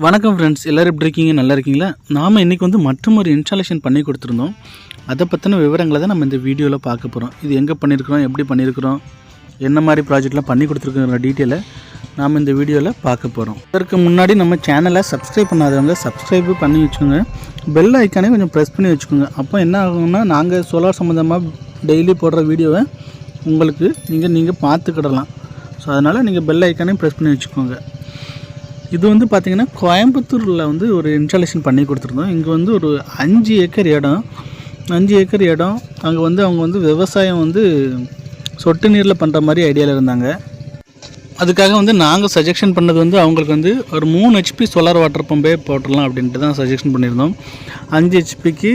வணக்கம் ஃப்ரெண்ட்ஸ் எல்லோரும் எப்படி இருக்கீங்க? நல்லா இருக்கீங்களா? நாம் இன்றைக்கி வந்து மற்றும் ஒரு இன்ஸ்டாலேஷன் பண்ணி கொடுத்துருந்தோம். அதை பற்றின விவரங்களை தான் நம்ம இந்த வீடியோவில் பார்க்க போகிறோம் இது எங்கே பண்ணியிருக்கிறோம் எப்படி பண்ணியிருக்கிறோம் என்ன மாதிரி ப்ராஜெக்ட்லாம் பண்ணி கொடுத்துருக்குற டீட்டெயிலை நாம் இந்த வீடியோவில் பார்க்க போகிறோம் இதற்கு முன்னாடி நம்ம சேனலை சப்ஸ்கிரைப் பண்ணாதவங்க சப்ஸ்கிரைப் பண்ணி வச்சுக்கோங்க. பெல் ஐக்கானே கொஞ்சம் ப்ரெஸ் பண்ணி வச்சுக்கோங்க. அப்போ என்ன ஆகும்னா நாங்கள் சோலார் சம்மந்தமாக டெய்லி போடுற வீடியோவை உங்களுக்கு நீங்கள் நீங்கள் பார்த்துக்கிடலாம். ஸோ அதனால் நீங்கள் பெல் ஐக்கானே ப்ரெஸ் பண்ணி வச்சுக்கோங்க. இது வந்து பார்த்திங்கன்னா கோயம்புத்தூரில் வந்து ஒரு இன்ஸ்டாலேஷன் பண்ணி கொடுத்துருந்தோம். இங்கே வந்து ஒரு அஞ்சு ஏக்கர் இடம். அஞ்சு ஏக்கர் இடம். அங்கே வந்து அவங்க வந்து விவசாயம் வந்து சொட்டு நீரில் பண்ணுற மாதிரி ஐடியாவில் இருந்தாங்க. அதுக்காக வந்து நாங்கள் சஜெக்ஷன் பண்ணது வந்து அவங்களுக்கு வந்து ஒரு மூணு ஹெச்பி சோலார் வாட்டர் பம்பே போட்டுடலாம் அப்படின்ட்டு தான் சஜெக்ஷன் பண்ணியிருந்தோம். அஞ்சு ஹெச்பிக்கு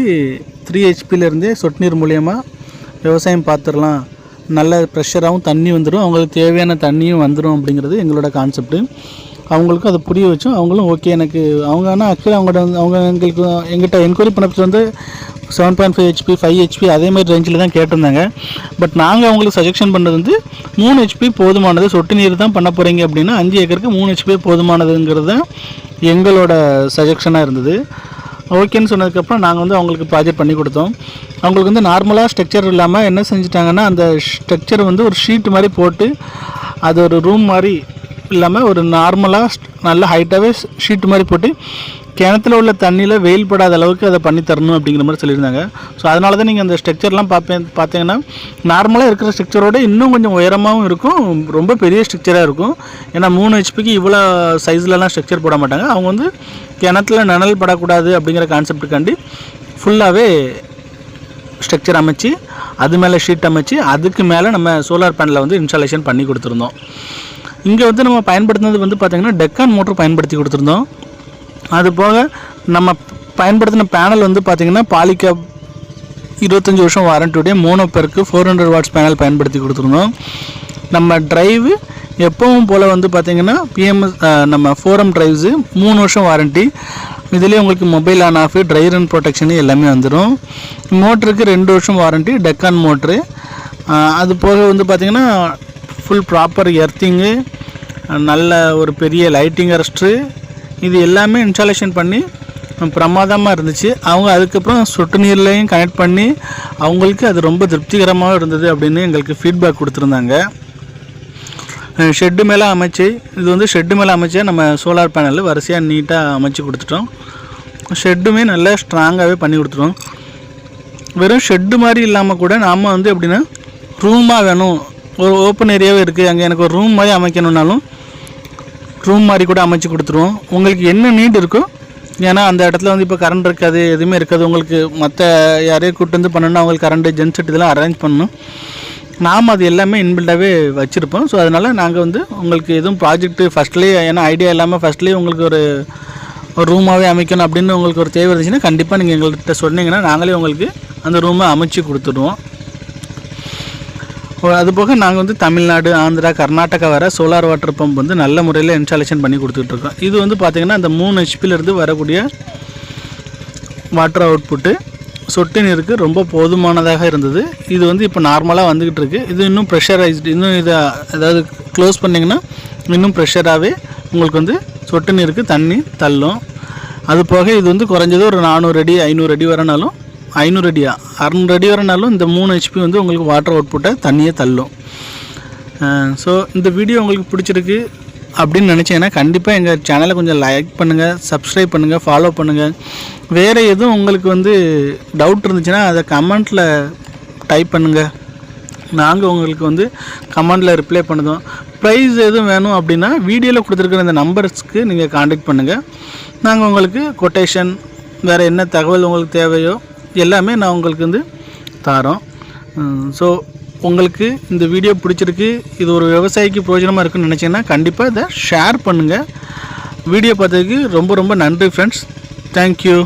த்ரீ ஹெச்பிலேருந்தே சொட்டு நீர் மூலியமாக விவசாயம் பார்த்துடலாம் நல்ல ப்ரெஷராகவும் தண்ணி வந்துடும் அவங்களுக்கு தேவையான தண்ணியும் வந்துடும் அப்படிங்கிறது எங்களோட கான்செப்ட்டு அவங்களுக்கும் அதை புரிய வச்சோம் அவங்களும் ஓகே எனக்கு அவங்க ஆனால் ஆக்சுவலி அவங்கள்ட்ட வந்து அவங்க எங்களுக்கு எங்கிட்ட என்கொயரி பண்ணப்பட்டு வந்து seven point five HP five HP அதே மாதிரி ரேஞ்சில் தான் கேட்டிருந்தாங்க. பட் நாங்கள் அவங்களுக்கு சஜெக்ஷன் பண்ணது வந்து மூணு ஹெச்பி போதுமானது சொட்டு நீர் தான் பண்ண போகிறீங்க அப்படின்னா அஞ்சு ஏக்கருக்கு மூணு ஹெச்பி போதுமானதுங்கிறது தான் எங்களோட சஜெக்ஷனாக இருந்தது. ஓகேன்னு சொன்னதுக்கப்புறம் நாங்கள் வந்து அவங்களுக்கு ப்ராஜெக்ட் பண்ணி கொடுத்தோம். அவங்களுக்கு வந்து நார்மலாக ஸ்ட்ரக்சர் இல்லாமல் என்ன செஞ்சிட்டாங்கன்னா அந்த ஸ்ட்ரக்சர் வந்து ஒரு ஷீட் மாதிரி போட்டு அது ஒரு ரூம் மாதிரி இல்லாமல் ஒரு நார்மலாக நல்ல ஹைட்டாகவே ஷீட் மாதிரி போட்டு கிணத்துல உள்ள தண்ணியில் வெயில் படாத அளவுக்கு அதை பண்ணி தரணும் அப்படிங்கிற மாதிரி சொல்லியிருந்தாங்க. ஸோ அதனால தான் நீங்கள் அந்த ஸ்ட்ரக்சர்லாம் பார்ப்பேன் பார்த்தீங்கன்னா நார்மலாக இருக்கிற ஸ்ட்ரக்சரோட இன்னும் கொஞ்சம் உயரமாகவும் இருக்கும். ரொம்ப பெரிய ஸ்ட்ரக்சராக இருக்கும். ஏன்னா மூணு ஹெச்பிக்கு இவ்வளோ சைஸ்லலாம் ஸ்ட்ரக்சர் போட மாட்டாங்க. அவங்க வந்து கிணத்துல நிழல் படக்கூடாது அப்படிங்கிற கான்செப்டுக்காண்டி ஃபுல்லாகவே ஸ்ட்ரக்சர் அமைச்சு அது மேலே ஷீட் அமைச்சு அதுக்கு மேலே நம்ம சோலார் பேனலை வந்து இன்ஸ்டாலேஷன் பண்ணி கொடுத்துருந்தோம். இங்கே வந்து நம்ம பயன்படுத்தினது வந்து பார்த்திங்கன்னா டெக்கான் மோட்டர் பயன்படுத்தி கொடுத்துருந்தோம். அது போக நம்ம பயன்படுத்தின பேனல் வந்து பார்த்திங்கன்னா பாலிகா இருபத்தஞ்சி வருஷம் வாரண்டியுடைய mono PERC four hundred watts panel பயன்படுத்தி கொடுத்துருந்தோம். நம்ம ட்ரைவு எப்பவும் போல் வந்து பார்த்திங்கன்னா பிஎம்எஸ் நம்ம ஃபோரம் ட்ரைவ்ஸு மூணு வருஷம் வாரண்ட்டி இதுலேயே உங்களுக்கு mobile on off dry run protection எல்லாமே வந்துடும் மோட்டருக்கு ரெண்டு வருஷம் வாரண்ட்டி டெக்கான் மோட்ரு அது போக வந்து பார்த்திங்கன்னா ஃபுல் ப்ராப்பர் எர்த்திங்கு நல்ல ஒரு பெரிய லைட்டிங் அரெஸ்ட்ரு இது எல்லாமே இன்ஸ்டாலேஷன் பண்ணி பிரமாதமாக இருந்துச்சு. அவங்க அதுக்கப்புறம் சொட்டு நீர்லையும் கனெக்ட் பண்ணி அவங்களுக்கு அது ரொம்ப திருப்திகரமாக இருந்தது அப்படின்னு எங்களுக்கு ஃபீட்பேக் கொடுத்துருந்தாங்க. ஷெட்டு மேலே அமைச்சு இது வந்து ஷெட்டு மேலே அமைச்சா நம்ம சோலார் பேனல் வரிசையாக நீட்டாக அமைச்சு கொடுத்துட்டோம். ஷெட்டுமே நல்லா ஸ்ட்ராங்காகவே பண்ணி கொடுத்துட்டோம். வெறும் ஷெட்டு மாதிரி இல்லாமல் கூட நாம் வந்து எப்படின்னா ரூமாக வேணும். ஒரு ஓப்பன் ஏரியாவே இருக்குது அங்கே எனக்கு ஒரு ரூம் மாதிரி அமைக்கணுன்னாலும் ரூம் மாதிரி கூட அமைச்சு கொடுத்துருவோம். உங்களுக்கு என்ன நீட் இருக்கோ ஏன்னா அந்த இடத்துல வந்து இப்போ கரண்ட் இருக்காது எதுவுமே இருக்காது. உங்களுக்கு மற்ற யாரையும் கூப்பிட்டு வந்து பண்ணணும்னா அவங்களுக்கு கரண்ட் ஜென்செட் இதெல்லாம் அரேஞ்ச் பண்ணணும். நாம் அது எல்லாமே இன்பில்டாகவே வச்சுருப்போம். ஸோ அதனால் நாங்கள் வந்து உங்களுக்கு எதுவும் ப்ராஜெக்ட்டு ஃபஸ்ட்லேயே ஏன்னா ஐடியா இல்லாமல் ஃபஸ்ட்லேயே உங்களுக்கு ஒரு ஒரு ரூமாகவே அமைக்கணும் அப்படின்னு உங்களுக்கு ஒரு தேவை இருந்துச்சுன்னா கண்டிப்பாக நீங்கள் எங்கள்கிட்ட சொன்னீங்கன்னா நாங்களே உங்களுக்கு அந்த ரூமை அமைச்சு கொடுத்துடுவோம். அது போக நாங்கள் வந்து தமிழ்நாடு ஆந்திரா கர்நாடகா வர சோலார் வாட்டர் பம்ப் வந்து நல்ல முறையில் இன்ஸ்டாலேஷன் பண்ணி கொடுத்துட்ருக்கோம் இது வந்து பார்த்திங்கன்னா அந்த மூணு ஹெச்பிலேருந்து வரக்கூடிய வாட்டர் அவுட்புட்டு சொட்டு நீருக்கு ரொம்ப போதுமானதாக இருந்தது. இது வந்து இப்போ நார்மலாக வந்துக்கிட்டு இருக்குது இது இன்னும் ப்ரெஷரைஸ்டு இன்னும் இதை அதாவது க்ளோஸ் பண்ணிங்கன்னா இன்னும் ப்ரெஷராகவே உங்களுக்கு வந்து சொட்டு நீருக்கு தண்ணி தள்ளும். அது போக இது வந்து குறைஞ்சது ஒரு நானூறு அடி ஐநூறு அடி வரனாலும் ஐநூறு அடியா அறநூறு அடி வரனாலும் இந்த மூணு ஹெச்பி வந்து உங்களுக்கு வாட்டர் அவுட்புட்டை தண்ணியே தள்ளும். ஸோ இந்த வீடியோ உங்களுக்கு பிடிச்சிருக்கு அப்படின்னு நினச்சிங்கன்னா கண்டிப்பாக எங்கள் சேனலை கொஞ்சம் லைக் பண்ணுங்கள் சப்ஸ்கிரைப் பண்ணுங்கள் ஃபாலோ பண்ணுங்கள் வேறு எதுவும் உங்களுக்கு வந்து டவுட் இருந்துச்சுன்னா அதை கமெண்ட்டில் டைப் பண்ணுங்கள் நாங்கள் உங்களுக்கு வந்து கமெண்டில் ரிப்ளை பண்ணுதோம். ப்ரைஸ் எதுவும் வேணும் அப்படின்னா வீடியோவில் கொடுத்துருக்குற இந்த நம்பர்ஸ்க்கு நீங்கள் காண்டாக்ட் பண்ணுங்கள் நாங்கள் உங்களுக்கு கொட்டேஷன் வேறு என்ன தகவல் உங்களுக்கு தேவையோ எல்லாமே நான் உங்களுக்கு வந்து தாரோம். ஸோ உங்களுக்கு இந்த வீடியோ பிடிச்சிருக்கு இது ஒரு விவசாயிக்கு பிரயோஜனமாக இருக்குன்னு நினச்சிங்கன்னா கண்டிப்பாக இதை ஷேர் பண்ணுங்கள் வீடியோ பார்த்ததுக்கு ரொம்ப ரொம்ப நன்றி ஃப்ரெண்ட்ஸ் தேங்க்யூ